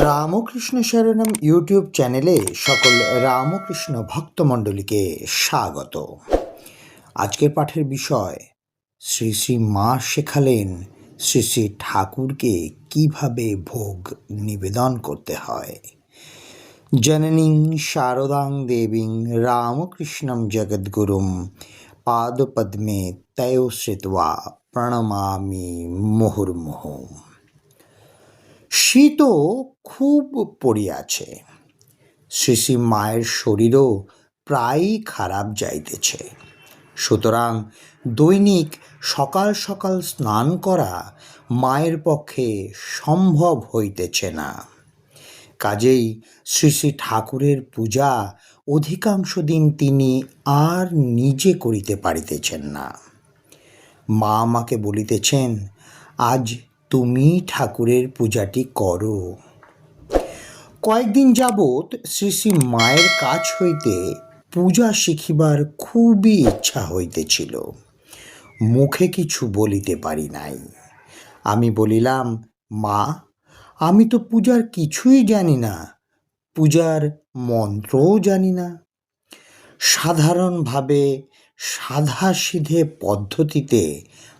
Ramakrishna শরণম YouTube চ্যানেলে সকল রামকৃষ্ণ ভক্তমণ্ডলীকে স্বাগত। আজকের পাঠের বিষয়, শ্রী শ্রী মা শেখালেন শ্রী শ্রী ঠাকুরকে কীভাবে ভোগ নিবেদন করতে হয়। জননীং শারদাং দেবীং রামকৃষ্ণম জগদ্গুরুম পাদপদ্মে তয় শ্রিত্বা প্রণমামি মুহুর্মুহু। শীতও খুব পড়িয়াছে শ্রী মায়ের শরীরও প্রায়ই খারাপ যাইতেছে। সুতরাং দৈনিক সকাল সকাল স্নান করা মায়ের পক্ষে সম্ভব হইতেছে না। কাজেই শ্রী শ্রী ঠাকুরের পূজা অধিকাংশ দিন তিনি আর নিজে করিতে পারিতেছেন না। মা আমাকে বলিতেছেন, আজ তুমি ঠাকুরের পূজাটি করো। কয়েকদিন যাবৎ শ্রী শ্রী মায়ের কাছ হইতে পূজা শিখিবার খুবই ইচ্ছা হইতেছিল। মুখে কিছু বলিতে পারি নাই। আমি বলিলাম, মা, আমি তো পূজার কিছুই জানি না, পূজার মন্ত্রও জানি না। সাধারণভাবে সাধাসিধে পদ্ধতিতে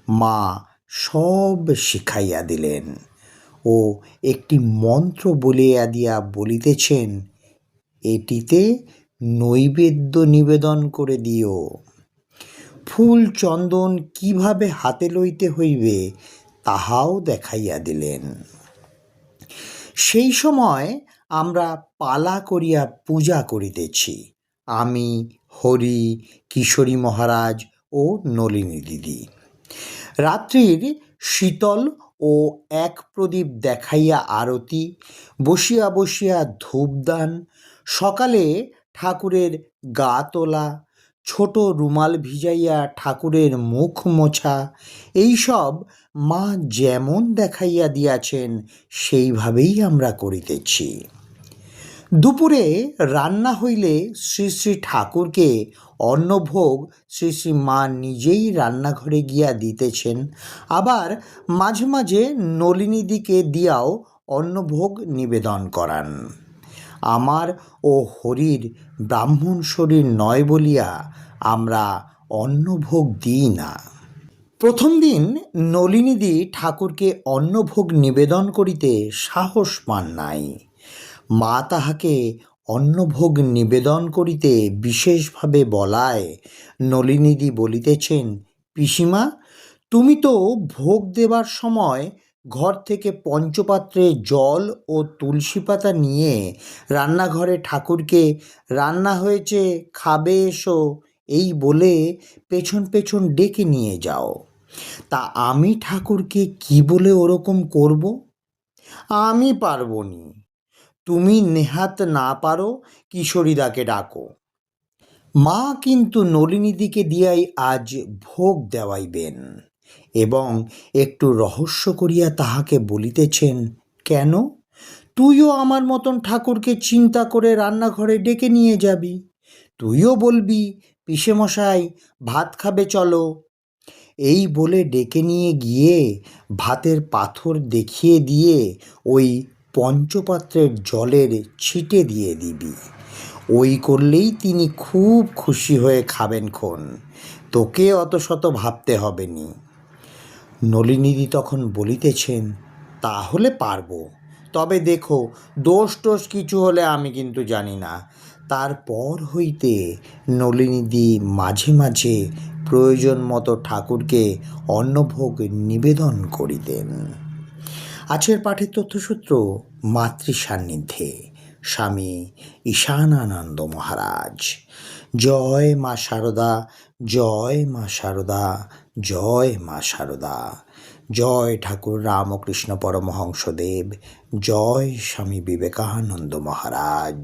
মা সব শিখাইয়া দিলেন ও একটি মন্ত্র বলিয়া দিয়া বলিতেছেন, এটিতে নৈবেদ্য নিবেদন করে দিও। ফুল চন্দন কীভাবে হাতে লইতে হইবে তাহাও দেখাইয়া দিলেন। সেই সময় আমরা পালা করিয়া পূজা করিতেছি। আমি, হরি, কিশোরী মহারাজ ও নলিনী দিদি। রাত্রির শীতল ও এক প্রদীপ দেখাইয়া আরতি, বসিয়া বসিয়া ধূপদান, সকালে ঠাকুরের গা তোলা, ছোট রুমাল ভিজাইয়া ঠাকুরের মুখ মোছা, এইসব মা যেমন দেখাইয়া দিয়াছেন, সেইভাবেই আমরা করিতেছি। দুপুরে রান্না হইলে শ্রী শ্রী ঠাকুরকে অন্নভোগ শ্রী শ্রী মা নিজেই রান্নাঘরে গিয়া দিতেছেন। আবার মাঝে মাঝে নলিনীদিকে দিয়াও অন্নভোগ নিবেদন করান। আমার ও হরির ব্রাহ্মণ শরীর নয় বলিয়া আমরা অন্নভোগ দিই না। প্রথম দিন নলিনীদি ঠাকুরকে অন্নভোগ নিবেদন করিতে সাহস পান নাই। মা তাহাকে অন্নভোগ নিবেদন করিতে বিশেষভাবে বলায়। নলিনীদি বলিতেছেন, পিসিমা, তুমি তো ভোগ দেবার সময় ঘর থেকে পঞ্চপাত্রে জল ও তুলসী পাতা নিয়ে রান্নাঘরে ঠাকুরকে, রান্না হয়েছে, খাবে এসো, এই বলে পেছন পেছন ডেকে নিয়ে যাও। তা আমি ঠাকুরকে কি বলে ওরকম করব? আমি পারব নি। তুমি নেহাত না পারো কিশোরীদাকে ডাকো। মা কিন্তু নলিনীদিকে দিয়াই আজ ভোগ দেওয়াইবেন এবং একটু রহস্য করিয়া তাহাকে বলিতেছেন, কেন? তুইও আমার মতন ঠাকুরকে চিন্তা করে রান্নাঘরে ডেকে নিয়ে যাবি। তুইও বলবি, পিসেমশাই, ভাত খাবে, চলো এই বলে ডেকে নিয়ে গিয়ে ভাতের পাথর দেখিয়ে দিয়ে ওই পঞ্চপাত্রের জলের ছিটে দিয়ে দিবি। ওই করলেই তিনি খুব খুশি হয়ে খাবেন খন তোকে অত শত ভাবতে হবে নি। নলিনীদি তখন বলিতেছেন, তাহলে পারব। তবে দেখো, দোষ টোষ কিছু হলে আমি কিন্তু জানি না। তারপর হইতে নলিনীদি মাঝে মাঝে প্রয়োজন মতো ঠাকুরকে অন্নভোগ নিবেদন করিতেন। আজকের পাঠের তথ্যসূত্র মাতৃ সান্নিধ্যে স্বামী ঈশানানন্দ মহারাজ। জয় মা শারদা জয় মা শারদা জয় মা শারদা জয় ঠাকুর রামকৃষ্ণ পরমহংসদেব, জয় স্বামী বিবেকানন্দ মহারাজ।